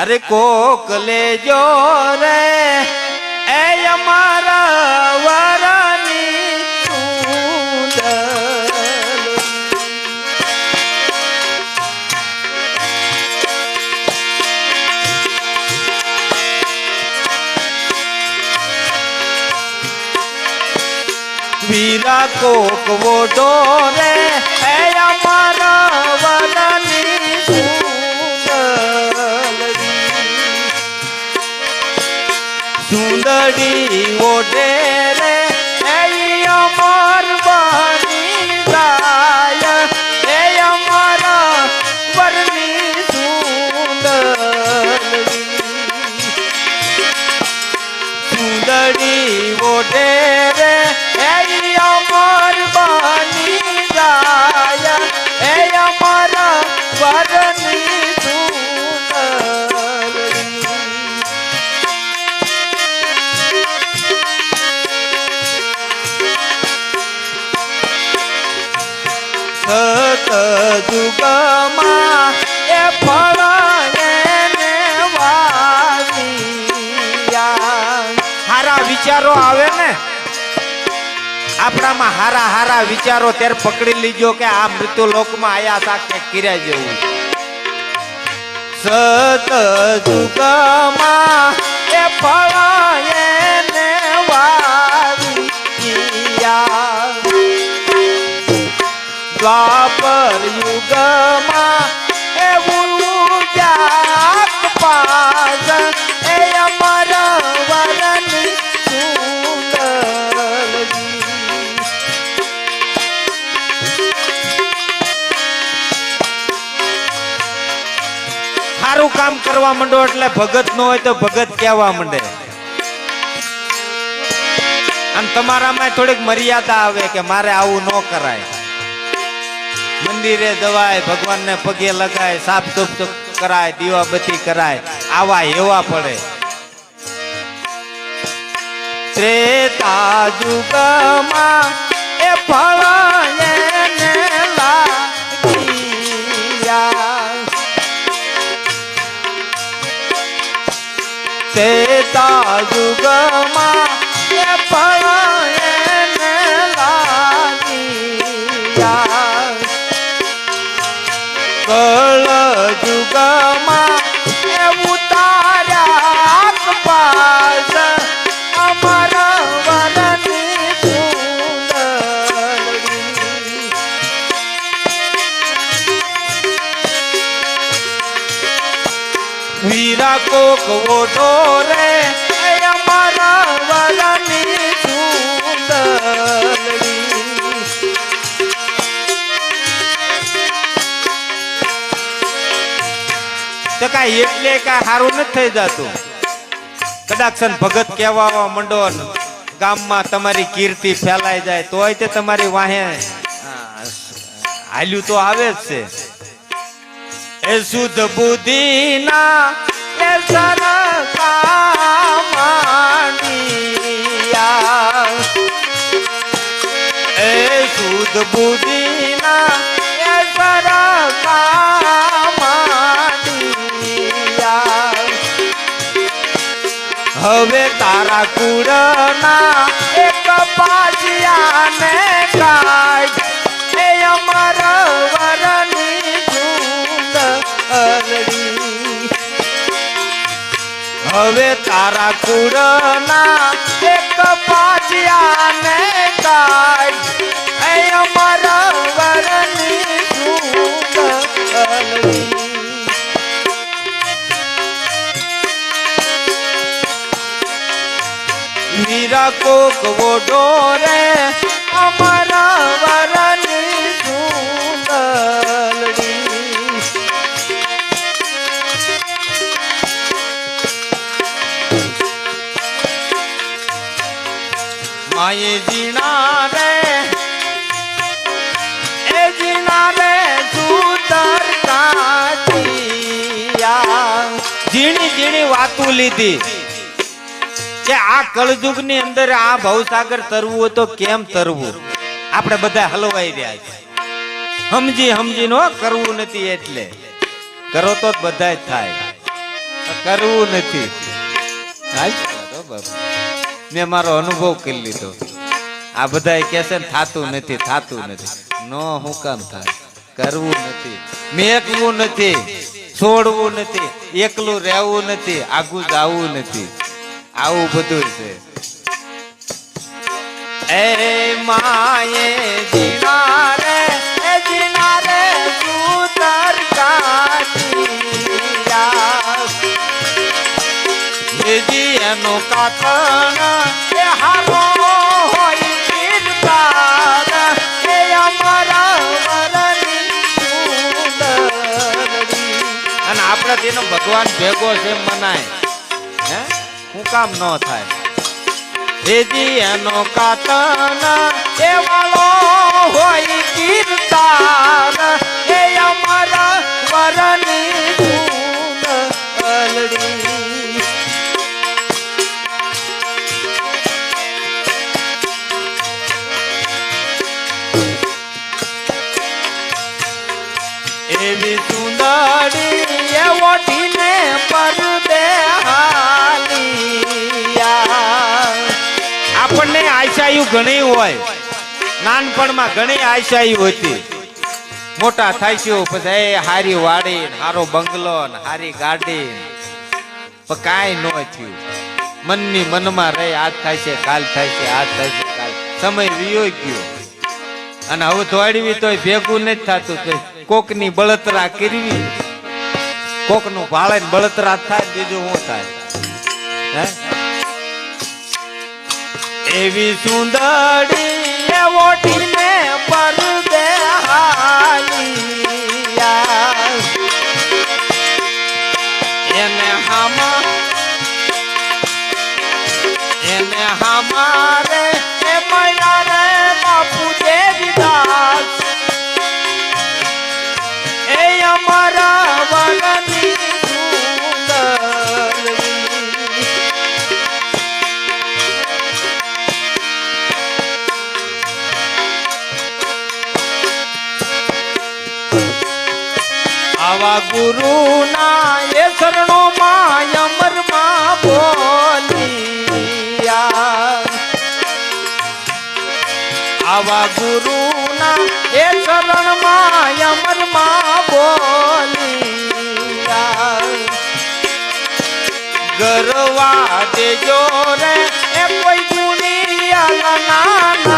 અરે કોક લેજો રે. એ અમારા વરની વીરા કોક વોડો રે. એ અમારા વરની સુંદરી ઓઢે. જુગમાં એ ફળ હારા વિચારો આવે ને? આપણામાં હારા હારા વિચારો ત્યારે પકડી લીજો કે આ મૃત્યુ લોકમાં આયા સાથે કિર્યા જેવું. સત જુગમાં એ ફળ કરવા માંડો એટલે ભગત નો હોય તો ભગત કહેવા માંડે. અને તમારામાં થોડીક મર્યાદા આવે કે મારે આવું ન કરાય. મંદિરે જવાય, ભગવાનને પગે લગાય, સાફ સુફ કરાય, દીવાબત્તી કરાય, આવા એવા પડે. ત્રેતા જુગમાં વીરા કોક ઓઢો અમારા વાલાની તો કાંઈ એટલે કાંઈ સારું નથી થઈ જતું. કદાચ ભગત કહેવા મંડો ગામમાં તમારી કીર્તિ ફેલાઈ જાય, તોય તે તમારી વાહે હાલ્યું તો આવે જ છે. એ શુદ્ધ બુદ્ધિના એ સરકામાનિયા એ શુદ્ધ બુદ્ધિના એ સરકામાનિયા હવે તારા કુળના એક પાજિયાને હવે તારા કુળના એક પાજિયાને કાઢ એ અમારા વરની સુંદરી. વીરા કોક વોડો રે માયે જીણા રે, એ જીણા રે સુતર ઝીણી ઝીણી વાતું લીધી. કે આ કળજુગની અંદર આ ભવસાગર તરવું હોય તો કેમ તરવું? આપણે બધા હલવાઈ રહ્યા છે. સમજી સમજી નો કરવું નથી એટલે. કરો તો બધા જ થાય. કરવું નથી. બાપુ. મેં મારો અનુભવ કરી લીધો. આ બધા કે છે ને, થાતું નથી થાતું નથી. નો હું કામ થાય? કરવું નથી. મેકવું નથી. છોડવું નથી. એકલું રહેવું નથી. આગું જાવું નથી. આવું બધું છે. એ માયે જીણા એ હારો હોય અમારા અને આપણે તેનો ભગવાન ભેગો છે મનાય. હે? હું કામ ન થાય. એજી એનો કાતન એ વાળો હોય કીર્તાન ઘણી હોય. નાનપણમાં ઘણી આશાઈ હતી. મોટા થાય છે પછી, એ હારી વાડી હારો બંગલો હારી ગાડી. પણ કાંઈ ન થયું. મનની મનમાં રહી, આજ થાય છે, કાલ થાય છે, આજ થાય છે, કાલ. સમય વિયો ગયો. અને હવે દોડવી તોય ભેગું નથી થતું. કોકની બળતરા કરવી. કોકનું ભાળે બળતરા થાય બીજું શું થાય? હે? એવી સુંદરી. એ આવા ગુરુ ના એ શરણો માં અમરમાં બોલિયા. આવા ગુરુ ના એ શરણમાં અમરમાં બોલિયા. ગરવા દેજો રે, એ કોઈ ગુણિયા નામ